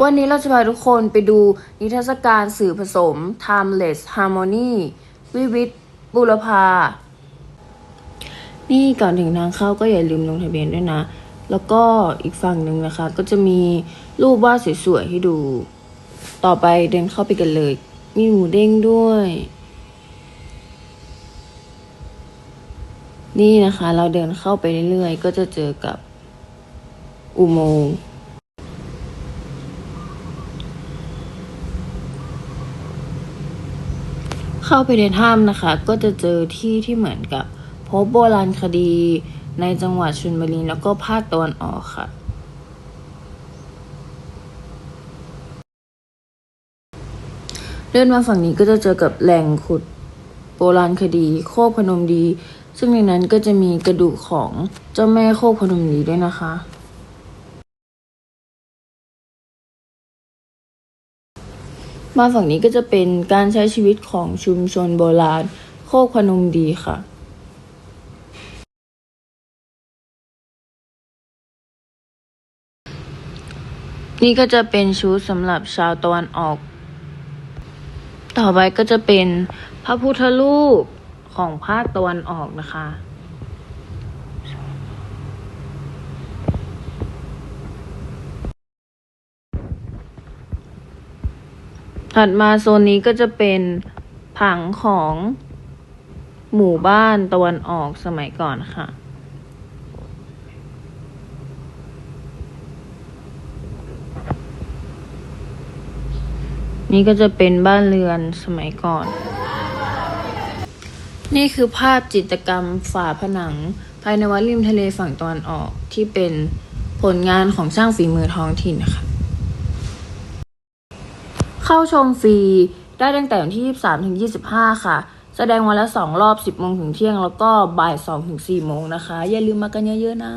วันนี้เราจะพาทุกคนไปดูนิทรรศการสื่อผสม Timeless Harmony วิวิทบุรพา นี่ก่อนถึงทางเข้าก็อย่าลืมลงทะเบียนด้วยนะ แล้วก็อีกฝั่งหนึ่งนะคะ ก็จะมีรูปวาดสวยๆให้ดู ต่อไปเดินเข้าไปกันเลย มีหมูเด้งด้วย นี่นะคะ เราเดินเข้าไปเรื่อยๆ ก็จะเจอกับอุโมงค์ เข้าไปในถ้ำนะคะ ก็จะเจอที่ที่เหมือนกับพบโบราณคดีในจังหวัดชลบุรีแล้วก็ภาคตะวันออกค่ะ เดินมาฝั่งนี้ก็จะเจอกับแหล่งขุดโบราณคดีโคกพนมดี ซึ่งในนั้นก็จะมีกระดูกของเจ้าแม่โคกพนมดีด้วยนะคะ มาฝั่งนี้ก็จะเป็นการใช้ชีวิตของชุมชนโบราณ โคกพนมดีค่ะนี่ก็จะเป็นชุดสำหรับชาวตะวันออก ต่อไปก็จะเป็นพระพุทธรูปของภาคตะวันออกนะคะ ถัดมาโซนนี้ก็จะเป็นผังของหมู่บ้านตะวันออกสมัยก่อนค่ะ นี่ก็จะเป็นบ้านเรือนสมัยก่อน นี่คือภาพจิตรกรรมฝาผนัง ภายในวัดริมทะเลฝั่งตะวันออกที่เป็นผลงานของช่างฝีมือท้องถิ่นนะคะ เข้าชมฟรีได้ตั้งแต่วันที่ 23 ถึง 25 ค่ะ แสดงวันละ 2 รอบ 10 โมงถึงเที่ยง แล้วก็บ่าย 2 ถึง 4 โมงนะคะ อย่าลืมมากันเยอะๆนะ